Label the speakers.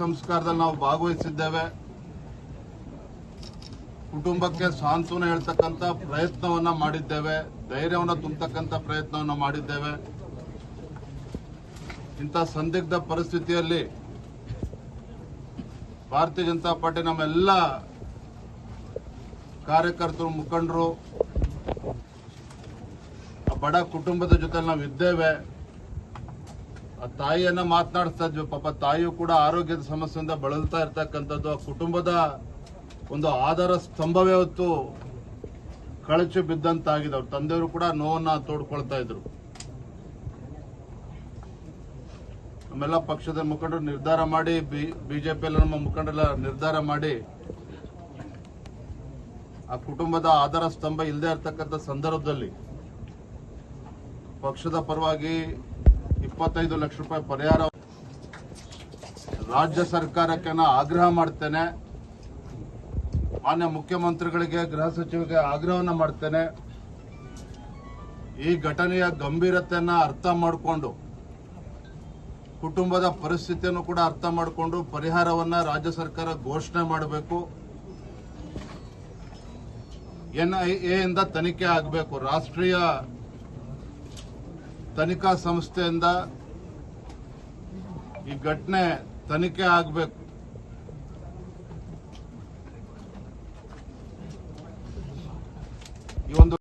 Speaker 1: ಸಂಸ್ಕಾರದಲ್ಲಿ ನಾವು ಭಾಗವಹಿಸಿದ್ದೇವೆ. ಕುಟುಂಬಕ್ಕೆ ಸಾಂತ್ವನ ಹೇಳ್ತಕ್ಕಂಥ ಪ್ರಯತ್ನವನ್ನ ಮಾಡಿದ್ದೇವೆ. ಧೈರ್ಯವನ್ನು ತುಂಬತಕ್ಕಂಥ ಪ್ರಯತ್ನವನ್ನ ಮಾಡಿದ್ದೇವೆ. ಇಂಥ ಸಂದಿಗ್ಧ ಪರಿಸ್ಥಿತಿಯಲ್ಲಿ ಭಾರತೀಯ ಜನತಾ ಪಾರ್ಟಿ ನಮ್ಮೆಲ್ಲ ಕಾರ್ಯಕರ್ತರು, ಮುಖಂಡರು ಬಡ ಕುಟುಂಬದ ಜೊತೆ ನಾವು ಇದ್ದೇವೆ ಆ ತಾಯಿಯನ್ನ ಮಾತನಾಡಿಸ್ತಾ ಇದ್ವಿ. ಪಾಪ ತಾಯಿಯು ಕೂಡ ಆರೋಗ್ಯದ ಸಮಸ್ಯೆಯಿಂದ ಬಳಲ್ತಾ ಇರ್ತಕ್ಕಂಥದ್ದು, ಆ ಕುಟುಂಬದ ಒಂದು ಆಧಾರ ಸ್ತಂಭವೇ ಹೊತ್ತು ಕಳಚಿ ಬಿದ್ದಂತಾಗಿದೆ. ಅವ್ರ ತಂದೆಯವರು ಕೂಡ ನೋವನ್ನ ತೋಡ್ಕೊಳ್ತಾ ಇದ್ರು. ನಮ್ಮೆಲ್ಲ ಪಕ್ಷದ ಮುಖಂಡರು ನಿರ್ಧಾರ ಮಾಡಿ ಬಿಜೆಪಿಯಲ್ಲಿ ನಮ್ಮ ಮುಖಂಡರೆಲ್ಲ ನಿರ್ಧಾರ ಮಾಡಿ, ಆ ಕುಟುಂಬದ ಆಧಾರ ಸ್ತಂಭ ಇಲ್ಲದೆ ಇರತಕ್ಕಂಥ ಸಂದರ್ಭದಲ್ಲಿ ಪಕ್ಷದ ಪರವಾಗಿ ಇಪ್ಪತ್ತೈದು ಲಕ್ಷ ರೂಪಾಯಿ ಪರಿಹಾರ. ರಾಜ್ಯ ಸರ್ಕಾರಕ್ಕೆ ನಾ ಆಗ್ರಹ ಮಾಡ್ತೇನೆ. ಮಾನ್ಯ ಮುಖ್ಯಮಂತ್ರಿಗಳಿಗೆ, ಗೃಹ ಸಚಿವರಿಗೆ ಆಗ್ರಹವನ್ನು ಮಾಡ್ತೇನೆ. ಈ ಘಟನೆಯ ಗಂಭೀರತೆಯನ್ನ ಅರ್ಥ ಮಾಡಿಕೊಂಡು, ಕುಟುಂಬದ ಪರಿಸ್ಥಿತಿಯನ್ನು ಕೂಡ ಅರ್ಥ ಮಾಡಿಕೊಂಡು ಪರಿಹಾರವನ್ನ ರಾಜ್ಯ ಸರ್ಕಾರ ಘೋಷಣೆ ಮಾಡಬೇಕು. ಎನ್ಐಎ ಇಂದ ತನಿಖೆ ಆಗಬೇಕು. ರಾಷ್ಟ್ರೀಯ ತನಿಖಾ ಸಂಸ್ಥೆಯಿಂದ ಈ ಘಟನೆ ತನಿಖೆ ಆಗಬೇಕು. ಈ ಒಂದು